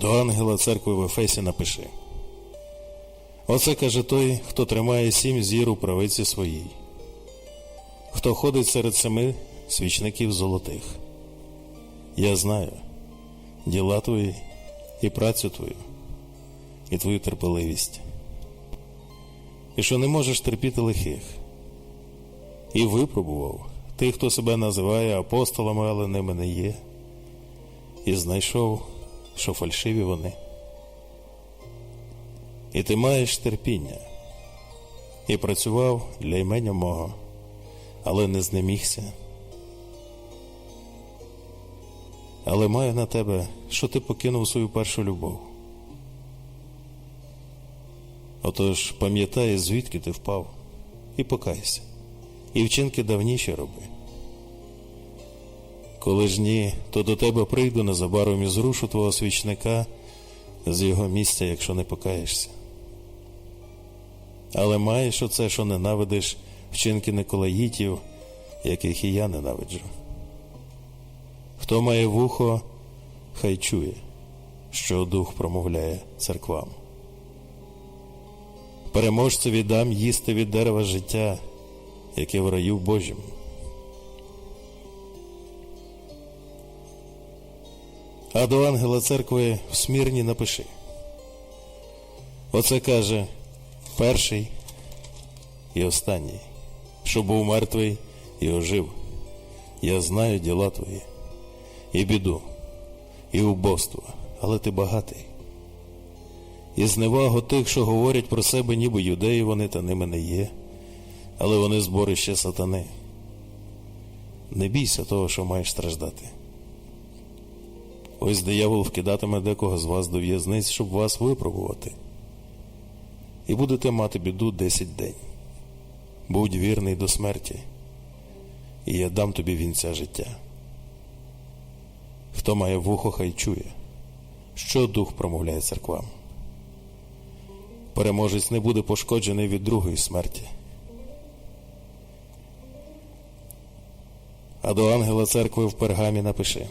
До ангела церкви в Ефесі напиши. Оце каже той, хто тримає сім зір у правиці своїй, хто ходить серед семи свічників золотих. Я знаю діла твої і працю твою, і твою терпеливість, і що не можеш терпіти лихих, і випробував. Тих, хто себе називає апостолами, але ними не є, і знайшов, що фальшиві вони. І ти маєш терпіння, і працював для імення мого, але не знемігся. Але маю на тебе, що ти покинув свою першу любов. Отож пам'ятай, звідки ти впав, і покайся, і вчинки давніші роби. Коли ж ні, то до тебе прийду незабаром і зрушу твого свічника з його місця, якщо не покаєшся. Але маєш оце, що ненавидиш вчинки Николаїтів, яких і я ненавиджу. Хто має вухо, хай чує, що дух промовляє церквам. Переможцеві дам їсти від дерева життя, яке в раю Божім. А до ангела церкви в смірні напиши. Оце каже перший і останній, що був мертвий і ожив. Я знаю діла твої, і біду, і убоство, але ти багатий. І зневагу тих, що говорять про себе, ніби юдеї вони та ними не є, але вони зборище сатани. Не бійся того, що маєш страждати. Ось диявол вкидатиме декого з вас до в'язниць, щоб вас випробувати. І будете мати біду десять день. Будь вірний до смерті, і я дам тобі вінця життя. Хто має вухо, хай чує, що дух промовляє церквам. Переможець не буде пошкоджений від другої смерті. А до ангела церкви в пергамі напиши.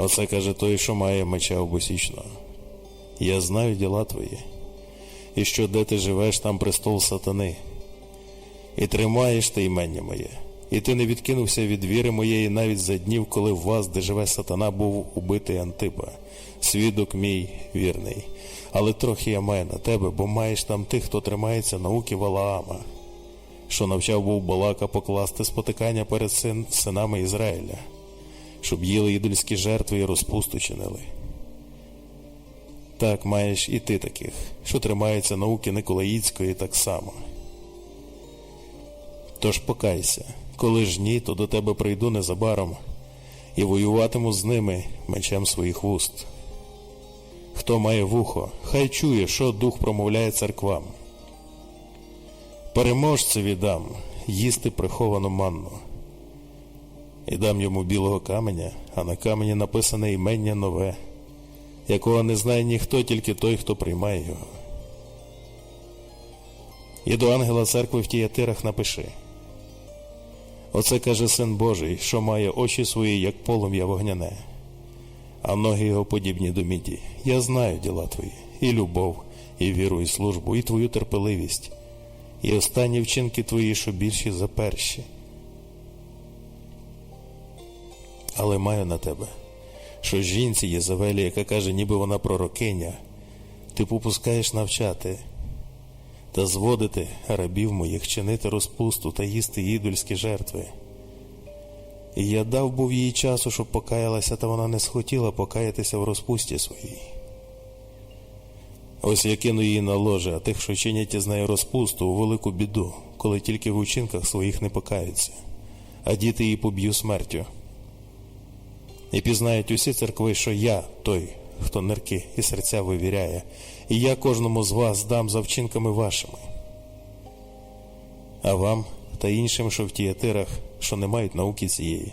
Оце каже той, що має меча обосічного. Я знаю діла твої, і що де ти живеш, там престол сатани, і тримаєш ти імення моє, і ти не відкинувся від віри моєї навіть за днів, коли в вас, де живе сатана, був убитий Антипа, свідок мій вірний. Але трохи я маю на тебе, бо маєш там тих, хто тримається науки Валаама, що навчав був Балака покласти спотикання перед син, синами Ізраїля щоб їли ідольські жертви і розпусту чинили. Так маєш і ти таких, що тримаються науки Николаїцької так само. Тож покайся, коли ж ні, то до тебе прийду незабаром і воюватиму з ними мечем своїх вуст. Хто має вухо, хай чує, що дух промовляє церквам. Переможцеві дам їсти приховану манну і дам йому білого каменя, а на камені написане імення нове, якого не знає ніхто, тільки той, хто приймає його. І до ангела церкви в тіятирах напиши. Оце каже син Божий, що має очі свої, як полум'я вогняне, а ноги його подібні до міді. Я знаю діла твої, і любов, і віру, і службу, і твою терпеливість, і останні вчинки твої, що більші за перші. Але маю на тебе, що жінці Єзавелі, яка каже, ніби вона пророкиня, ти попускаєш навчати та зводити рабів моїх, чинити розпусту та їсти ідольські жертви. І я дав був їй часу, щоб покаялася, та вона не схотіла покаятися в розпусті своїй. Ось я кину її на ложе, а тих, що чинять із нею розпусту, у велику біду, коли тільки в учинках своїх не покаються, а діти її поб'ю смертю. І пізнають усі церкви, що я той, хто нирки і серця вивіряє, і я кожному з вас дам за вчинками вашими. А вам та іншим, що в тіятирах, що не мають науки цієї.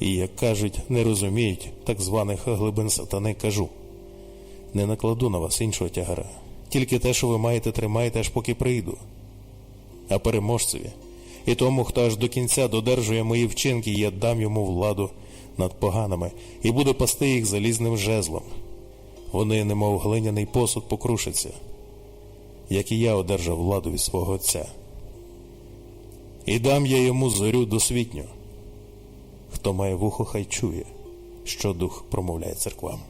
І, як кажуть, не розуміють так званих глибин сатани, кажу не накладу на вас іншого тягара, тільки те, що ви маєте, тримайте, аж поки прийду. А переможцеві і тому, хто аж до кінця додержує мої вчинки, я дам йому владу над поганими і буде пасти їх залізним жезлом. Вони, немов глиняний посуд, покрушаться, як і я одержав владу від свого Отця. І дам я йому зорю досвітню. Хто має вухо, хай чує, що дух промовляє церквам.